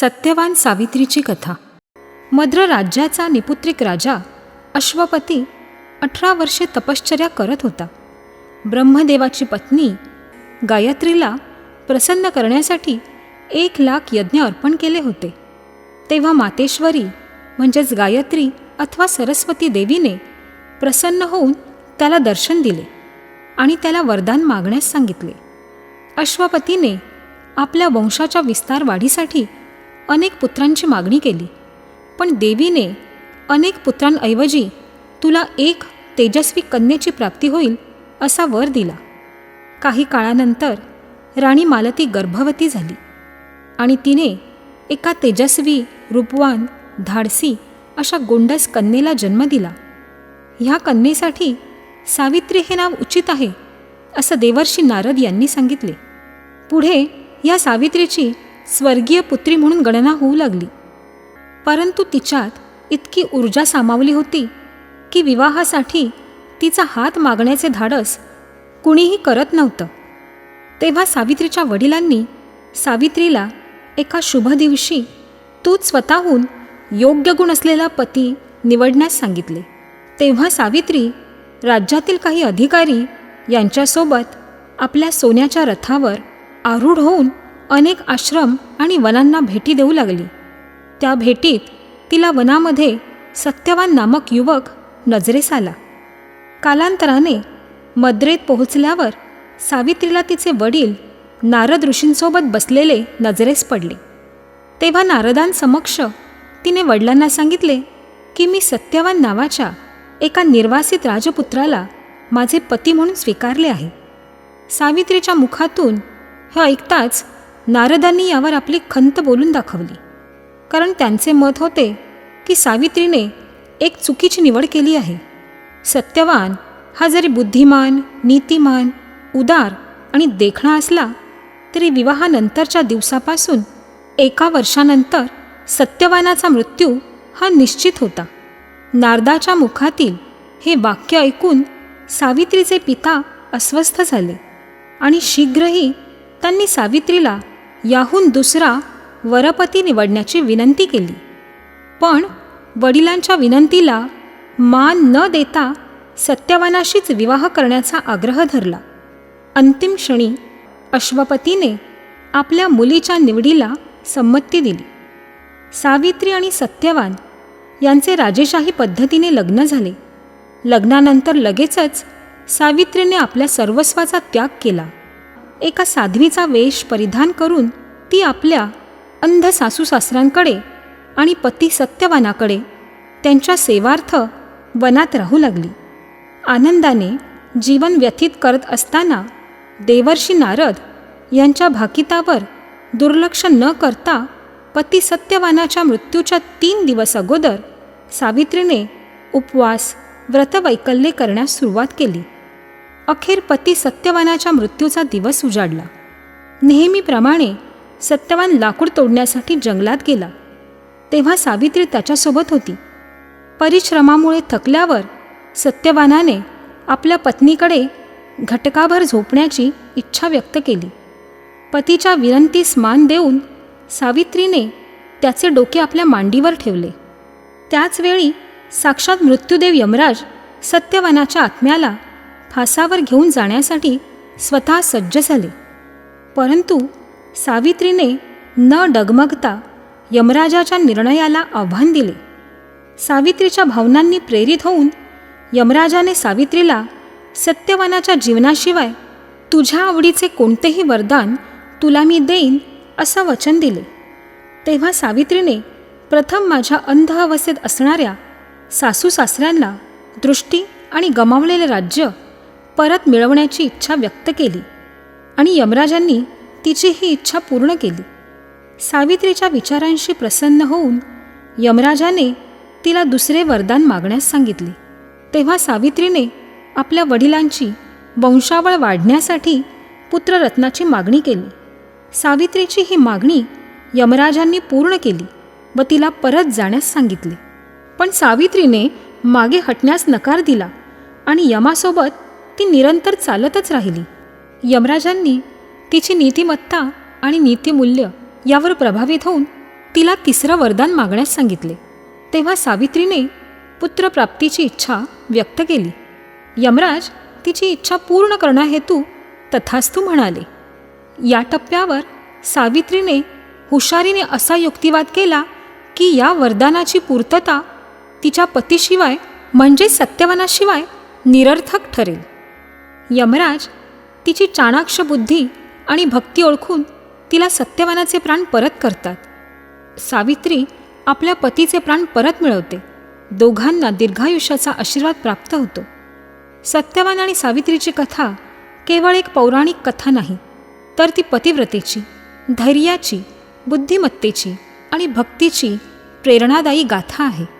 सत्यवान सावित्रीची कथा. मद्र राज्याचा निपुत्रिक राजा अश्वपती अठरा वर्षे तपश्चर्या करत होता. ब्रह्मदेवाची पत्नी गायत्रीला प्रसन्न करण्यासाठी एक लाख यज्ञ अर्पण केले होते. तेव्हा मातेश्वरी म्हणजेच गायत्री अथवा सरस्वती देवीने प्रसन्न होऊन त्याला दर्शन दिले आणि त्याला वरदान मागण्यास सांगितले. अश्वपतीने आपल्या वंशाच्या विस्तार वाढीसाठी अनेक पुत्रांची मागणी केली. पण देवीने अनेक पुत्रांऐवजी तुला एक तेजस्वी कन्येची प्राप्ती होईल असा वर दिला. काही काळानंतर राणी मालती गर्भवती झाली आणि तिने एका तेजस्वी रूपवान धाडसी अशा गोंडस कन्येला जन्म दिला. ह्या कन्येसाठी सावित्री हे नाव उचित आहे असं देवर्षी नारद यांनी सांगितले. पुढे या सावित्रीची स्वर्गीय पुत्री म्हणून गणना होऊ लागली. परंतु तिच्यात इतकी ऊर्जा सामावली होती की विवाहासाठी तिचा हात मागण्याचे धाडस कुणीही करत नव्हतं. तेव्हा सावित्रीच्या वडिलांनी सावित्रीला एका शुभ दिवशी तूच स्वतःहून योग्य गुण असलेला पती निवडण्यास सांगितले. तेव्हा सावित्री राज्यातील काही अधिकारी यांच्यासोबत आपल्या सोन्याच्या रथावर आरूढ होऊन अनेक आश्रम आणि वनांना भेटी देऊ लागली. त्या भेटीत तिला वनामध्ये सत्यवान नामक युवक नजरेस आला. कालांतराने मद्रेत पोहोचल्यावर सावित्रीला तिचे वडील नारद ऋषींसोबत बसलेले नजरेस पडले. तेव्हा नारदांसमक्ष तिने वडिलांना सांगितले की मी सत्यवान नावाच्या एका निर्वासित राजपुत्राला माझे पती म्हणून स्वीकारले आहे. सावित्रीच्या मुखातून हे ऐकताच नारदांनी यावर आपली खंत बोलून दाखवली. कारण त्यांचे मत होते की सावित्रीने एक चुकीची निवड केली आहे. सत्यवान हा जरी बुद्धिमान नीतिमान उदार आणि देखणा असला तरी विवाहानंतरच्या दिवसापासून एका वर्षानंतर सत्यवानाचा मृत्यू हा निश्चित होता. नारदाच्या मुखातील हे वाक्य ऐकून सावित्रीचे पिता अस्वस्थ झाले आणि शीघ्रही त्यांनी सावित्रीला याहून दुसरा वरपती निवडण्याची विनंती केली. पण वडिलांच्या विनंतीला मान न देता सत्यवानाशीच विवाह करण्याचा आग्रह धरला. अंतिम क्षणी अश्वपतीने आपल्या मुलीच्या निवडीला संमती दिली. सावित्री आणि सत्यवान यांचे राजेशाही पद्धतीने लग्न झाले. लग्नानंतर लगेचच सावित्रीने आपल्या सर्वस्वाचा त्याग केला. एका साध्वीचा वेश परिधान करून ती आपल्या अंध सासूसासऱ्यांकडे आणि पती सत्यवानाकडे त्यांच्या सेवार्थ वनात राहू लागली. आनंदाने जीवन व्यथित करत असताना देवर्षी नारद यांच्या भाकितावर दुर्लक्ष न करता पती सत्यवानाच्या मृत्यूच्या तीन दिवस अगोदर सावित्रीने उपवास व्रतवैकल्ये करण्यास सुरुवात केली. अखेर पती सत्यवानाच्या मृत्यूचा दिवस उजाडला. नेहमीप्रमाणे सत्यवान लाकूड तोडण्यासाठी जंगलात गेला. तेव्हा सावित्री त्याच्यासोबत होती. परिश्रमामुळे थकल्यावर सत्यवानाने आपल्या पत्नीकडे घटकाभर झोपण्याची इच्छा व्यक्त केली. पतीच्या विनंतीस मान देऊन सावित्रीने त्याचे डोके आपल्या मांडीवर ठेवले. त्याचवेळी साक्षात मृत्यूदेव यमराज सत्यवानाच्या आत्म्याला फासावर घेऊन जाण्यासाठी स्वतः सज्ज झाले. परंतु सावित्रीने न डगमगता यमराजाच्या निर्णयाला आव्हान दिले. सावित्रीच्या भावनांनी प्रेरित होऊन यमराजाने सावित्रीला सत्यवानाच्या जीवनाशिवाय तुझ्या आवडीचे कोणतेही वरदान तुला मी देईन असं वचन दिले. तेव्हा सावित्रीने प्रथम माझ्या अंध अवस्थेत असणाऱ्या सासू सासऱ्यांना दृष्टी आणि गमावलेले राज्य परत मिळवण्याची इच्छा व्यक्त केली आणि यमराजांनी तिची ही इच्छा पूर्ण केली. सावित्रीच्या विचारांशी प्रसन्न होऊन यमराजाने तिला दुसरे वरदान मागण्यास सांगितले. तेव्हा सावित्रीने आपल्या वडिलांची वंशावळ वाढण्यासाठी पुत्ररत्नाची मागणी केली. सावित्रीची ही मागणी यमराजांनी पूर्ण केली व तिला परत जाण्यास सांगितले. पण सावित्रीने मागे हटण्यास नकार दिला आणि यमासोबत ती निरंतर चालतच राहिली. यमराजांनी तिची नीतिमत्ता आणि नीतिमूल्य यावर प्रभावित होऊन तिला तिसरं वरदान मागण्यास सांगितले. तेव्हा सावित्रीने पुत्रप्राप्तीची इच्छा व्यक्त केली. यमराज तिची इच्छा पूर्ण करण्याहेतू तथास्तू म्हणाले. या टप्प्यावर सावित्रीने हुशारीने असा युक्तिवाद केला की या वरदानाची पूर्तता तिच्या पतीशिवाय म्हणजे सत्यवानाशिवाय निरर्थक ठरेल. यमराज तिची चाणाक्ष बुद्धी आणि भक्ती ओळखून तिला सत्यवानाचे प्राण परत करतात. सावित्री आपल्या पतीचे प्राण परत मिळवते. दोघांना दीर्घायुष्याचा आशीर्वाद प्राप्त होतो. सत्यवान आणि सावित्रीची कथा केवळ एक पौराणिक कथा नाही तर ती पतिव्रतेची धैर्याची बुद्धिमत्तेची आणि भक्तीची प्रेरणादायी गाथा आहे.